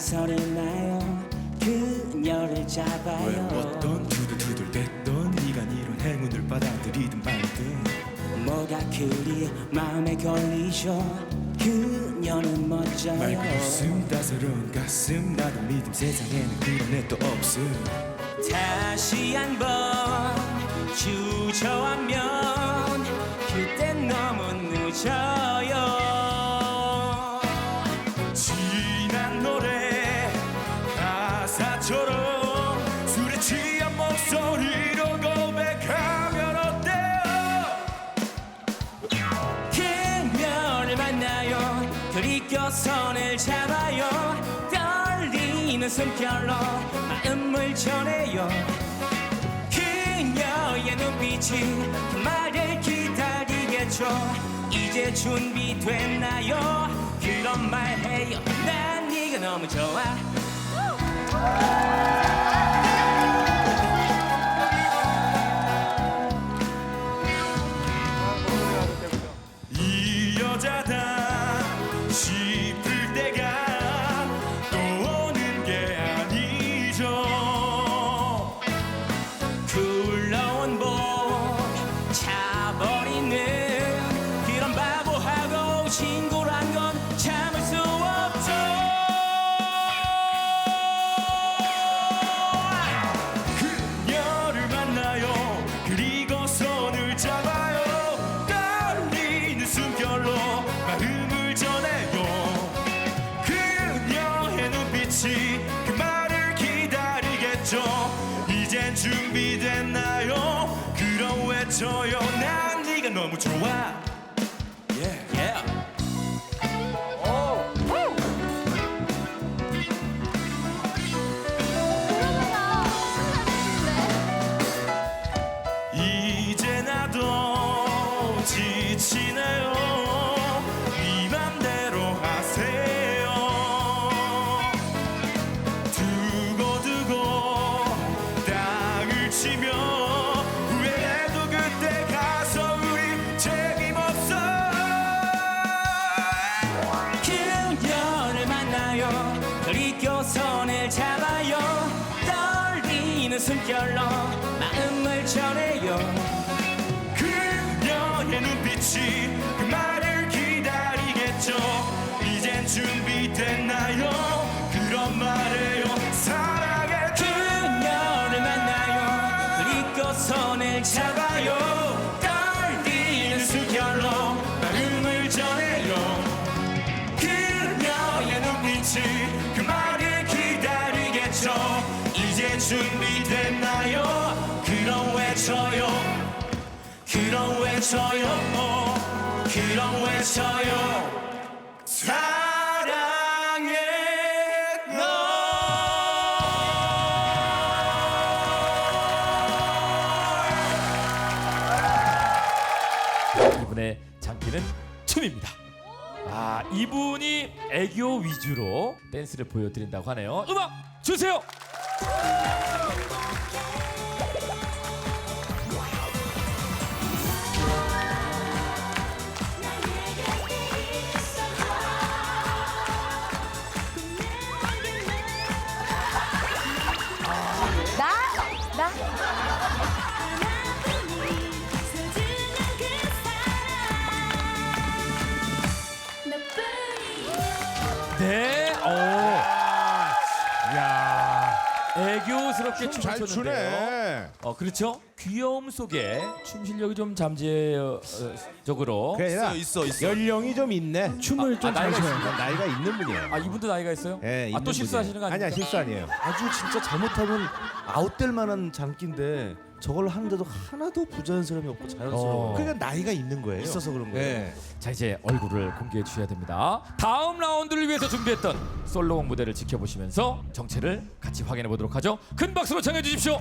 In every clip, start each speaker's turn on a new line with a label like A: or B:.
A: 소리 나요? 그녀를 잡아요.
B: 왜 어떤 두들두들댔던 네가 이런 행운을 받아들이든 말든.
A: 뭐가 그리 마음에 걸리죠? 그녀는 멋져요.
B: 말고숨 따스러운 가슴 나도 믿음 세상에는 그런 애도 없음.
A: 다시 한번 주저하면 그땐 너무 늦어 떨리는 숨결로 마음을 전해요. 그녀의 눈빛이 그 말을 기다리겠죠. 이제 준비됐나요? 그런 말 해요. 난 네가 너무 좋아
B: 준비됐나요? 그럼 외쳐요. 난 네가 너무 좋아
A: 손을 잡아요. 떨리는 숨결로 마음을 전해요.
B: 그녀의 눈빛이 그 말을 기다리겠죠. 이제 준비됐나요? 그럼 외쳐요. 그럼 외쳐요. 그럼 외쳐요
C: 장기는 춤입니다. 아 이분이 애교 위주로 댄스를 보여드린다고 하네요. 음악 주세요. 네. 오. 야. 애교스럽게 춤을
D: 잘
C: 췄는데요.
D: 추네.
C: 어 그렇죠. 귀여움 속에 춤 실력이 좀 잠재적으로.
D: 그게 아니라
B: 있어, 있어.
D: 연령이 좀 있네.
C: 춤을 좀
D: 나이가
C: 잘 춰요.
D: 있- 나이가 있는 분이에요.
C: 아 이분도 나이가 있어요?
D: 예,
C: 아
D: 있는
C: 또 실수하시는 거
D: 분이에요.
C: 아니에요?
D: 아니야 실수 아니에요.
E: 아주 진짜 잘못하면 아웃될 만한 장기인데 저걸 하는데도 하나도 부자연스러움이 없고 자연스러워.
C: 어.
D: 그러니까 나이가 있는 거예요.
E: 있어서 그런 거예요.
D: 예.
C: 자 이제 얼굴을 공개해 주셔야 됩니다. 다음 라운드를 위해서 준비했던 솔로곡 무대를 지켜보시면서 정체를 같이 확인해 보도록 하죠. 큰 박수로 청해 주십시오.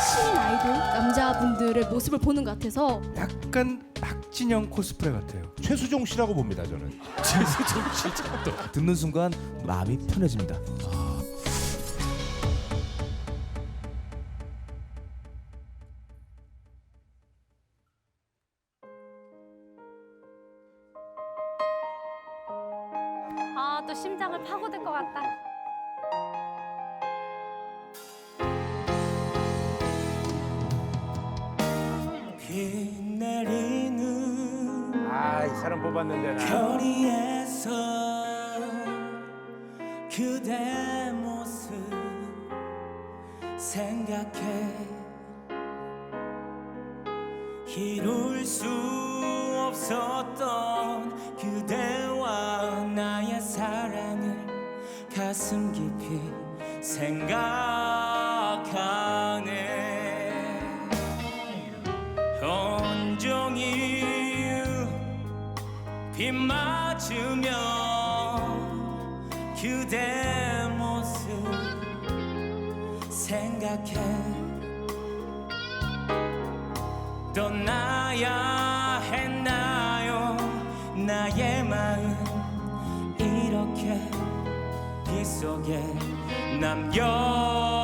F: 신인 아이돌 남자분들의 모습을 보는 것 같아서
G: 약간 박진영 코스프레 같아요.
D: 최수종 씨라고 봅니다 저는.
E: 듣는 순간 마음이 편해집니다.
D: 사람 뽑았는데 나.
A: 거리에서 그대 모습 생각해 이룰 수 없었던 그대와 나의 사랑을 가슴 깊이 생각 비 맞으며 그대 모습 생각해. 떠나야 했나요? 나의 마음 이렇게 빗속에 남겨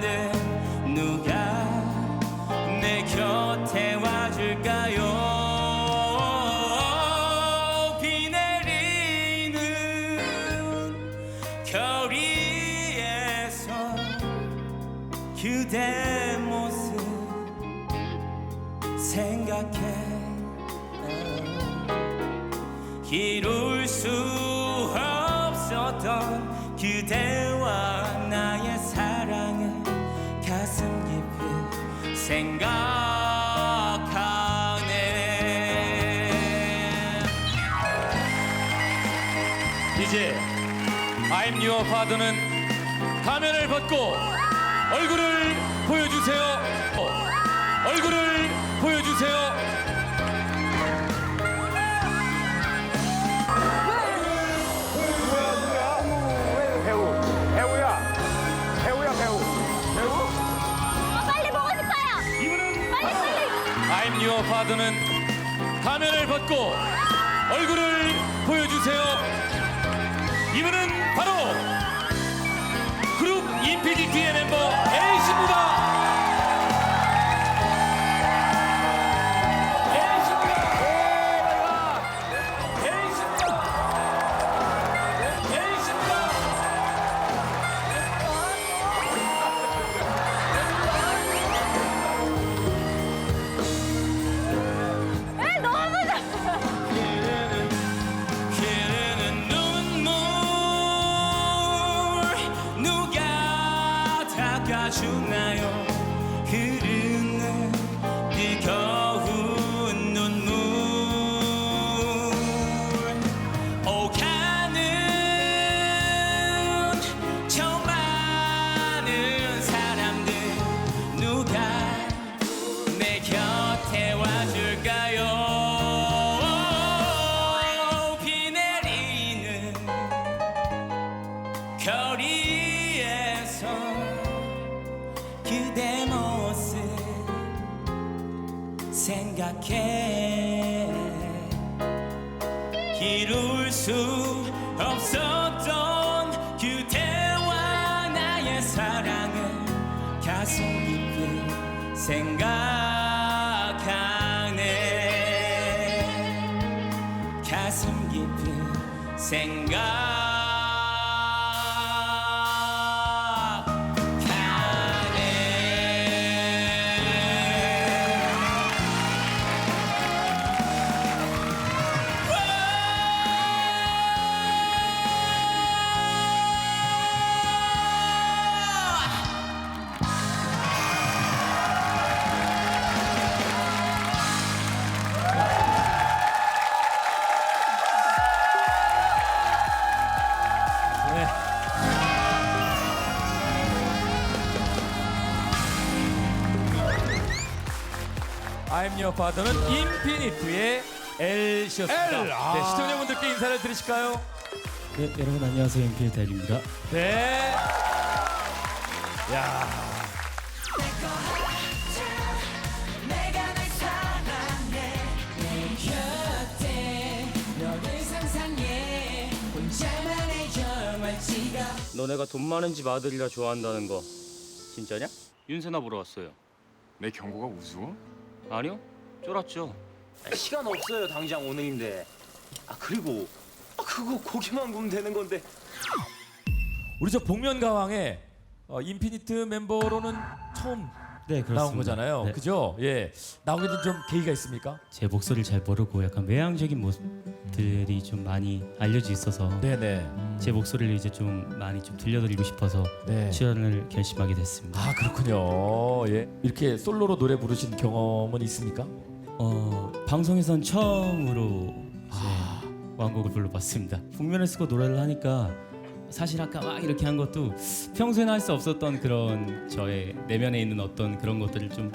A: 누가 내 곁에 와줄까요? 비 내리는 거리에서 그대 모습 생각해. 이룰 수 없었던 그대와 나의 사랑을 가슴 깊이 생각하네
C: 이제 I'm Your Father는 가면을 벗고 얼굴을 보여주세요. 어, 얼굴을 Father는 가면을 벗고 얼굴을 보여주세요. 이분은 바로 그룹 인피니티의 멤버
A: 그대 모습 생각해. 이룰 수
C: I'm Your Father는 인피니트의 L씨였습니다.
D: L, 아.
C: 네, 시청자분들께 인사를 드리실까요?
H: 네, 여러분 안녕하세요. MP의 달입니다.
C: 네. 야.
H: 너네가 돈 많은 집 아들이라 좋아한다는 거 진짜냐? 윤세나 보러 왔어요.
B: 내 경고가 우스워?
H: 아니요? 쫄았죠.
I: 시간 없어요 당장 오늘인데 아 그리고 아, 그거 고기만 구우면 되는 건데
C: 우리 저 복면 가왕의 어, 인피니트 멤버로는 처음
J: 네, 그렇습니다.
C: 나온 거잖아요.
J: 네.
C: 그죠? 예. 나오게 된 좀 계기가 있습니까?
J: 제 목소리를 잘 모르고 약간 외향적인 모습들이 좀 많이 알려져 있어서
C: 네네.
J: 제 목소리를 이제 좀 많이 좀 들려드리고 싶어서
C: 네.
J: 출연을 결심하게 됐습니다.
C: 아 그렇군요. 예. 이렇게 솔로로 노래 부르신 경험은 있습니까?
J: 어, 방송에선 처음으로 이제 완곡을 불러봤습니다. 복면을 쓰고 노래를 하니까 사실 아까 막 이렇게 한 것도 평소에는 할 수 없었던 그런 저의 내면에 있는 어떤 그런 것들을 좀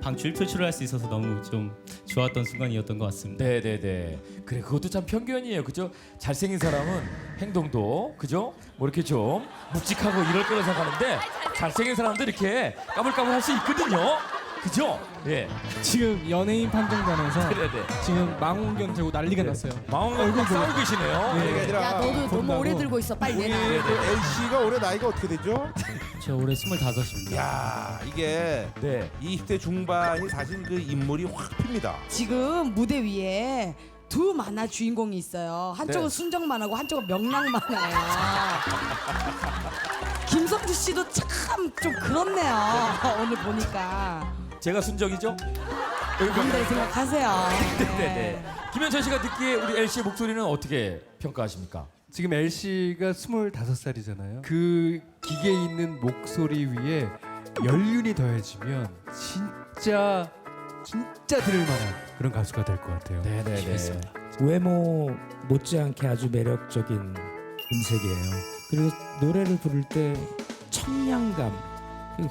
J: 방출 표출을 할 수 있어서 너무 좀 좋았던 순간이었던 것 같습니다.
C: 네네네. 그래 그것도 참 편견이에요. 그죠? 잘생긴 사람은 행동도 그죠? 뭐 이렇게 좀 묵직하고 이럴 거라 생각하는데 잘생긴 사람도 이렇게 까불까불 할 수 있거든요. 그죠? 예.
G: 지금 연예인 판정단에서
C: 네네.
G: 지금 망원경 들고 난리가 났어요.
C: 마음과 싸우고 계시네요.
F: 야 너도 너무 오래 들고 있어. 빨리 내놔.
D: LC가 올해 나이가 어떻게 되죠?
J: 저 올해 25입니다.
D: 야 이게
C: 네.
D: 20대 중반이 사실 그 인물이 확 핍니다.
K: 지금 무대 위에 두 만화 주인공이 있어요. 한쪽은
C: 네.
K: 순정 만화고 한쪽은 명랑 만화예요. 김성주 씨도 참 좀 그렇네요. 오늘 보니까
C: 제가 순정이죠?
K: 여러분들 생각하세요.
C: 네네. 김현철 씨가 듣기에 우리 L 씨의 목소리는 어떻게 평가하십니까?
G: 지금 LC가 25살이잖아요. 그 기계에 있는 목소리 위에 연륜이 더해지면 진짜 진짜 들을 만한 그런 가수가 될 것 같아요.
C: 네네네.
L: 외모 못지않게 아주 매력적인 음색이에요. 그리고 노래를 부를 때 청량감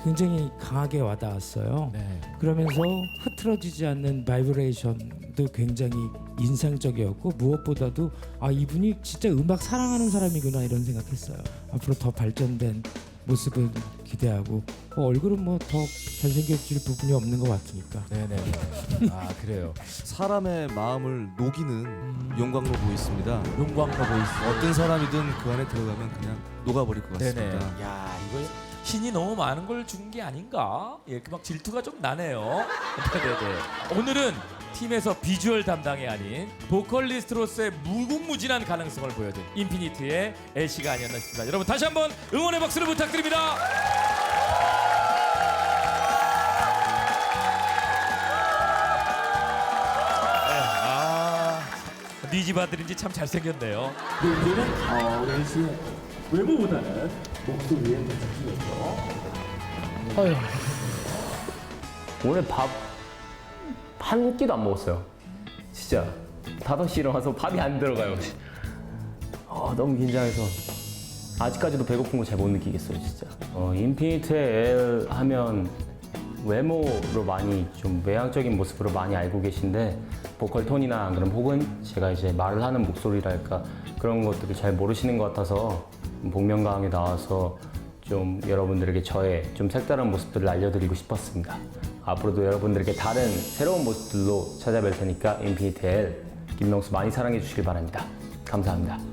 L: 굉장히 강하게 와닿았어요.
C: 네.
L: 그러면서 흐트러지지 않는 바이브레이션도 굉장히 인상적이었고 무엇보다도 아 이분이 진짜 음악 사랑하는 사람이구나 이런 생각했어요. 앞으로 더 발전된 모습을 기대하고 뭐 얼굴은 뭐 더 잘생겨질 부분이 없는 것 같으니까.
C: 네네. 아 그래요.
E: 사람의 마음을 녹이는 용광로 보이스입니다.
C: 용광로 보이스.
E: 어떤 사람이든 그 안에 들어가면 그냥 녹아버릴 것
C: 네네.
E: 같습니다.
C: 야 이거 신이 너무 많은 걸 준 게 아닌가? 예, 그막 질투가 좀 나네요. 네네네. 오늘은 팀에서 비주얼 담당이 아닌 보컬리스트로서의 무궁무진한 가능성을 보여준 인피니트의 LC가 아니었나 싶습니다. 여러분 다시 한번 응원의 박수를 부탁드립니다. 네, 아, 니집 아들인지 참 잘생겼네요. 이제는 어, 우리 LC의 외모보다는 목소리에 더 집중했죠.
H: 오늘 밥 한 끼도 안 먹었어요. 진짜 5시 일어나서 밥이 안 들어가요. 어, 너무 긴장해서 아직까지도 배고픈 거 잘 못 느끼겠어요, 진짜. 어, 인피니트의 L 하면 외모로 많이 좀 외향적인 모습으로 많이 알고 계신데 보컬 톤이나 안 그럼 혹은 제가 이제 말을 하는 목소리랄까 그런 것들을 잘 모르시는 것 같아서 복면가왕에 나와서 좀 여러분들에게 저의 좀 색다른 모습들을 알려드리고 싶었습니다. 앞으로도 여러분들에게 다른 새로운 모습들로 찾아뵐 테니까 인피니트 L 김명수 많이 사랑해 주시길 바랍니다. 감사합니다.